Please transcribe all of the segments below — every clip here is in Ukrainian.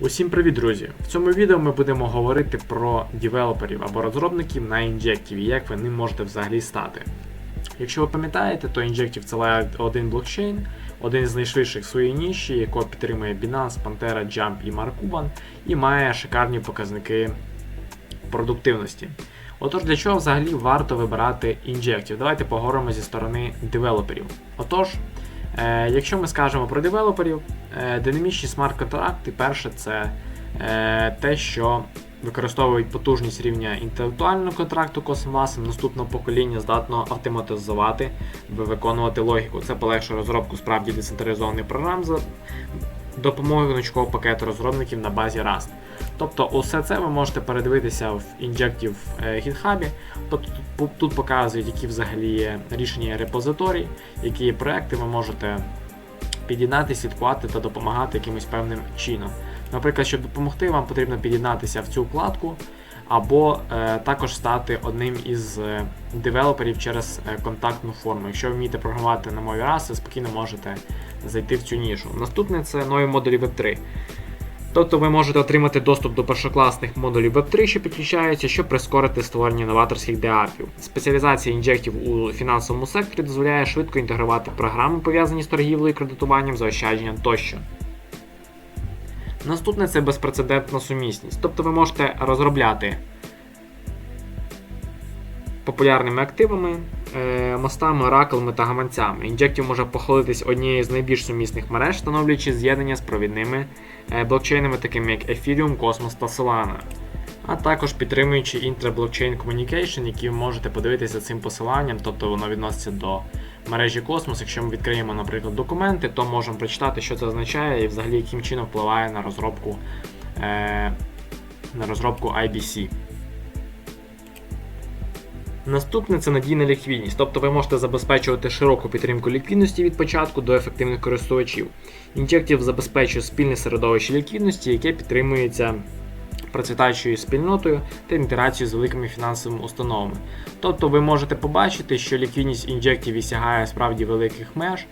Усім привіт, друзі! В цьому відео ми будемо говорити про девелоперів або розробників на інжективі, як ви ним можете взагалі стати. Якщо ви пам'ятаєте, то Injective це 1 блокчейн, один з найшвидших в своїй ніші, якого підтримує Binance, Pantera, Jump і Mark Cuban, і має шикарні показники продуктивності. Отож, для чого взагалі варто вибирати Injective? Давайте поговоримо зі сторони девелоперів. Отож, якщо ми скажемо про девелоперів, е, динамічні смарт-контракти, перше, це е, те, що використовують потужність рівня інтелектуального контракту Cosmos, наступного покоління здатно автоматизувати, виконувати логіку. Це полегшує розробку справді децентралізованих програм за допомогою гнучкового пакету розробників на базі Rust. Тобто, усе це ви можете передивитися в е, GitHub. Тобто тут, показують, які взагалі є рішення репозиторій, які є проекти, ви можете під'єднати, слідкувати та допомагати якимось певним чином. Наприклад, щоб допомогти, вам потрібно під'єднатися в цю вкладку, або е, також стати одним із е, девелоперів через е, контактну форму. Якщо ви вмієте програмувати на мові ви спокійно можете зайти в цю нішу. Наступне це нові модулі Web3. Тобто ви можете отримати доступ до першокласних модулів Web3, що підключаються, щоб прискорити створення новаторських деапів. Спеціалізація інжектів у фінансовому секторі дозволяє швидко інтегрувати програми, пов'язані з торгівлею, кредитуванням, заощадженням тощо. Наступне це безпрецедентна сумісність. Тобто ви можете розробляти популярними активами, мостами, оракулами та гаманцями. Injective може похвалитись однією з найбільш сумісних мереж, встановлюючи з'єднання з провідними е, блокчейнами, такими як Ethereum, Cosmos та Solana. А також підтримуючи Intra-Blockchain Communication, які ви можете подивитися цим посиланням, тобто воно відноситься до мережі Cosmos. Якщо ми відкриємо, наприклад, документи, то можемо прочитати, що це означає і взагалі яким чином впливає на розробку, е, на розробку IBC. Наступне це надійна ліквідність, тобто ви можете забезпечувати широку підтримку ліквідності від початку до ефективних користувачів. Інжектів забезпечує спільне середовище ліквідності, яке підтримується процвітаючою спільнотою та інтеграцією з великими фінансовими установами. Тобто ви можете побачити, що ліквідність Injective сягає справді великих меж,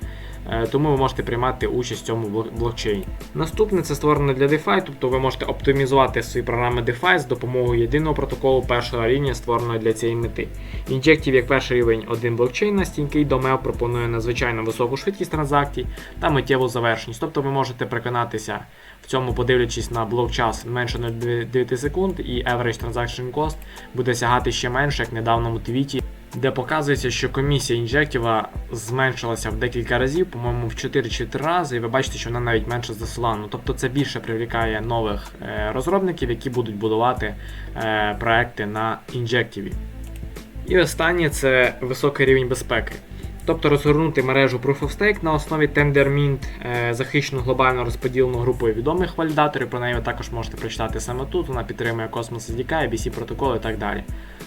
тому ви можете приймати участь в цьому блокчейні. Наступне це створено для DeFi, тобто ви можете оптимізувати свої програми DeFi з допомогою єдиного протоколу першого рівня, створеного для цієї мети. Injective як перший рівень один блокчейн на стінький домел пропонує надзвичайно високу швидкість транзакцій та миттєву завершеність. Тобто ви можете переконатися в цьому, подивлячись на блок час менше 0,9 секунд, і average transaction cost буде сягати ще менше, як в недавному твіті, де показується, що комісія інжектіва зменшилася в декілька разів, по-моєму, в 4 чи 3 рази, і ви бачите, що вона навіть менше за Solana. Тобто це більше привлікає нових е, розробників, які будуть будувати е, проекти на інжективі. І останнє це високий рівень безпеки. Тобто розгорнути мережу Proof of Stake на основі TenderMint, е, захищену глобально розподілену групою відомих валідаторів. Про неї ви також можете прочитати саме тут. Вона підтримує Cosmos SDK, ABC протокол і так далі.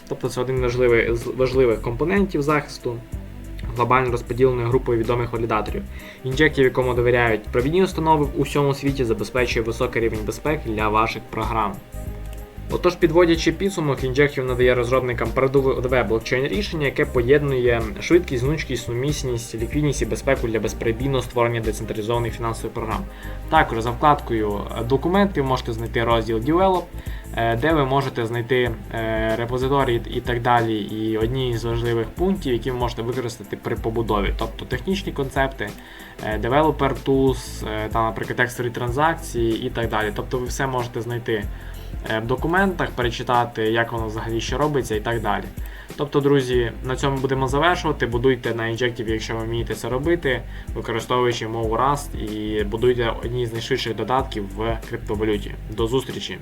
Тобто це один з важливих компонентів захисту глобально розподіленою групою відомих валідаторів. Інжектів, якому довіряють провідні установи в усьому світі, забезпечує високий рівень безпеки для ваших програм. Отож, підводячи підсумок, Injective надає розробникам передове блокчейн рішення, яке поєднує швидкість, гнучкість, сумісність, ліквідність і безпеку для безперебійного створення децентралізованих фінансових програм. Також за вкладкою документи ви можете знайти розділ Develop, е, де ви можете знайти е, репозиторії і так далі, і одні з важливих пунктів, які ви можете використати при побудові, тобто технічні концепти, е, developer tools, е, там, наприклад, текстові транзакції і так далі. Тобто ви все можете знайти е, в документах, перечитати, як воно взагалі ще робиться і так далі. Тобто, друзі, на цьому будемо завершувати. Будуйте на Injective, якщо ви вмієте це робити, використовуючи мову Rust і будуйте одні з найшвидших додатків в криптовалюті. До зустрічі!